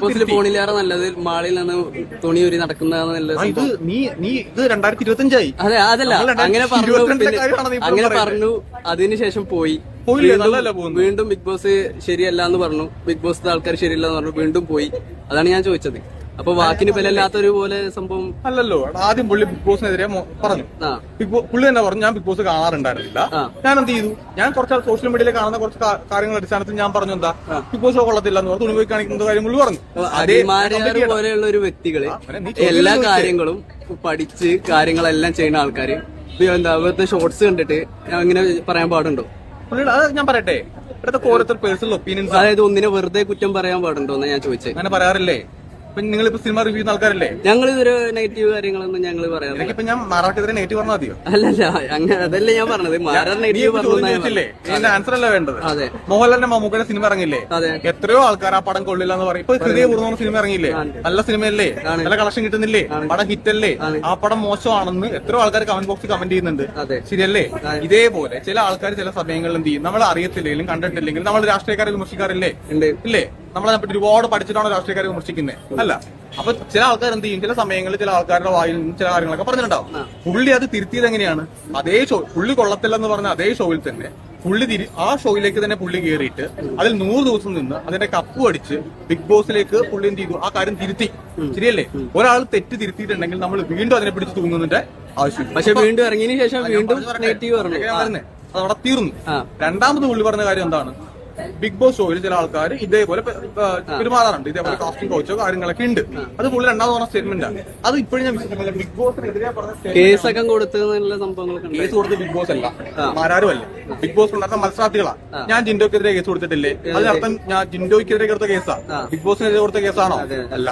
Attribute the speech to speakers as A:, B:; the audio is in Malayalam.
A: ഫോണിലേറെ നല്ലത് മാളിൽ നിന്ന് തുണി ഒരു നടക്കുന്നതാണ് നല്ലത്
B: ഇത് നീ നീ ഇത് രണ്ടായിരത്തി ഇരുപത്തഞ്ചായി.
A: അതെ അതല്ല. അങ്ങനെ പറഞ്ഞു അങ്ങനെ? പറഞ്ഞു. അതിനുശേഷം പോയി? വീണ്ടും- ബിഗ് ബോസ് ശരിയല്ല എന്ന് പറഞ്ഞു. ബിഗ് ബോസ് ആൾക്കാർ ശരിയല്ല എന്ന് പറഞ്ഞു. വീണ്ടും പോയി. അതാണ് ഞാൻ ചോദിച്ചത്. അപ്പൊ വാക്കിന് ബലമില്ലാത്തൊരു പോലെ സംഭവം
B: അല്ലല്ലോ. ആദ്യം പുള്ളി ബിഗ് ബോസിനെതിരെ പറഞ്ഞു. ബിഗ് പുള്ളി തന്നെ പറഞ്ഞു ഞാൻ ബിഗ് ബോസ് കാണാറുണ്ടായിരുന്നില്ല. ഞാൻ എന്ത് ചെയ്തു? ഞാൻ കുറച്ച് സോഷ്യൽ മീഡിയയിൽ കാണുന്ന കുറച്ച് കാര്യങ്ങൾ അടിസ്ഥാനത്തിൽ ഞാൻ പറഞ്ഞു എന്താ? ബിഗ് ബോസ് കൊള്ളത്തില്ല എന്ന് പറഞ്ഞു തുണി പോയി കാണിക്കുന്ന കാര്യം? പുള്ളി പറഞ്ഞു. അതേ
A: പോലെയുള്ള ഒരു
B: വ്യക്തികൾ
A: എല്ലാ കാര്യങ്ങളും പഠിച്ച് കാര്യങ്ങളെല്ലാം ചെയ്യുന്ന ആൾക്കാര്. ഇപ്പൊ എന്താ ഇവിടുത്തെ ഷോർട്സ് കണ്ടിട്ട് ഇങ്ങനെ പറയാൻ പാടുണ്ടോ?
B: അത് ഞാൻ പറയട്ടെ? ഇവിടുത്തെ ഓരോരുത്തർ പേഴ്സണൽ ഒപ്പീനിയൻസ്.
A: അതായത് ഒന്നിനെ വെറുതെ കുറ്റം പറയാൻ പാടുണ്ടോ എന്ന് ഞാൻ ചോദിച്ചത്
B: അങ്ങനെ പറയാറില്ലേ? ഇപ്പൊ നിങ്ങളിപ്പോ സിനിമ റിവ്യൂ ചെയ്യുന്ന ആൾക്കാരല്ലേ?
A: ഞങ്ങൾ ഇതൊരു നെഗറ്റീവ് കാര്യങ്ങളൊന്നും ഞങ്ങൾ പറയാം
B: എനിക്കിപ്പോ ഞാൻ മാറാക്കെതിരെ നെഗറ്റീവ് പറഞ്ഞാൽ മതിയോ?
A: അല്ലല്ല അങ്ങനെ അതല്ല ഞാൻ പറഞ്ഞത്.
B: മാരാർ
A: നെഗറ്റീവ്
B: ഇപ്പൊ എന്റെ ആൻസർ അല്ല വേണ്ടത്?
A: അതെ.
B: മോഹൻലാലിന്റെ മമ്മൂക്കയുടെ സിനിമ ഇറങ്ങില്ലേ
A: അതെ.
B: എത്രയോ ആൾക്കാർ ആ പടം കൊള്ളില്ല എന്ന് പറയും. ഇപ്പൊ ഹൃദയപൂർവം സിനിമ ഇറങ്ങിയില്ലേ? നല്ല സിനിമയല്ലേ നല്ല കളക്ഷൻ കിട്ടുന്നില്ലേ? പടം ഹിറ്റ് അല്ലേ ആ പടം മോശമാണെന്ന് എത്രയോ ആൾക്കാർ കമന്റ് ബോക്സിൽ കമന്റ് ചെയ്യുന്നുണ്ട്. ശരിയല്ലേ? ഇതേപോലെ ചില ആൾക്കാർ ചില സമയങ്ങളിൽ എന്ത് ചെയ്യും? നമ്മൾ അറിയത്തില്ലെങ്കിലും കണ്ടിട്ടില്ലെങ്കിലും നമ്മൾ രാഷ്ട്രീയക്കാരെ വിമർശിക്കാറില്ലേ? ഇല്ലേ? നമ്മളെ പറ്റി ഒരുപാട് പഠിച്ചിട്ടാണ് രാഷ്ട്രീയക്കാരെ വിമർശിക്കുന്നത് അല്ല അപ്പൊ ചില ആൾക്കാർ എന്ത് ചെയ്യും? ചില സമയങ്ങളിൽ ചില ആൾക്കാരുടെ വായിൽ നിന്ന് ചില കാര്യങ്ങളൊക്കെ പറഞ്ഞിട്ടുണ്ടാവും. പുള്ളി അത് തിരുത്തിയത് എങ്ങനെയാണ്? അതേ ഷോ പുള്ളി കൊള്ളത്തില്ലെന്ന് പറഞ്ഞ അതേ ഷോയിൽ തന്നെ പുള്ളി തിരി ആ ഷോയിലേക്ക് തന്നെ പുള്ളി കയറിയിട്ട് അതിൽ നൂറ് ദിവസം നിന്ന് അതിന്റെ കപ്പ് അടിച്ച് ബിഗ് ബോസിലേക്ക് പുള്ളി എന്ത് ചെയ്തു? ആ കാര്യം തിരുത്തി. ശരിയല്ലേ? ഒരാൾ തെറ്റ് തിരുത്തിയിട്ടുണ്ടെങ്കിൽ നമ്മൾ വീണ്ടും അതിനെ പിടിച്ച് തൂങ്ങുന്നതിന്റെ ആവശ്യം
A: പക്ഷെ വീണ്ടും ഇറങ്ങിയതിനു ശേഷം വീണ്ടും പറഞ്ഞു.
B: അത് അവിടെ തീർന്നു. രണ്ടാമത് പുള്ളി പറഞ്ഞ കാര്യം എന്താണ്? ബിഗ് ബോസ് ഷോയിൽ ചില ആൾക്കാർ ഇതേപോലെ പെരുമാറാറുണ്ട്. ഇതേപോലെ കാസ്റ്റിംഗ് കോച്ചോ കാര്യങ്ങളൊക്കെ ഉണ്ട്. അത് പുള്ളി രണ്ടാമത് പറഞ്ഞ സ്റ്റേറ്റ്മെന്റ് ആണ്. അത് ഇപ്പോഴും ഞാൻ വിശ്വസിക്കുന്നില്ല. ബിഗ് ബോസിനെതിരെ പറഞ്ഞ
A: കേസൊക്കെ കൊടുത്തതെന്നുള്ള സംഭവങ്ങളൊക്കെ
B: കേസ് കൊടുത്ത് ബിഗ് ബോസ് അല്ല. ആരാരും അല്ല ബിഗ് ബോസ് ഉണ്ടായിരുന്ന മത്സരാർത്ഥികളാണ് ഞാൻ ജിൻഡോക്കെതിരെ കേസ് കൊടുത്തിട്ടില്ലേ? അതിനർത്ഥം ഞാൻ ജിൻഡോയ്ക്കെതിരെ കൊടുത്ത കേസാണ് ബിഗ് ബോസിനെതിരെ കൊടുത്ത കേസാണോ? അല്ല.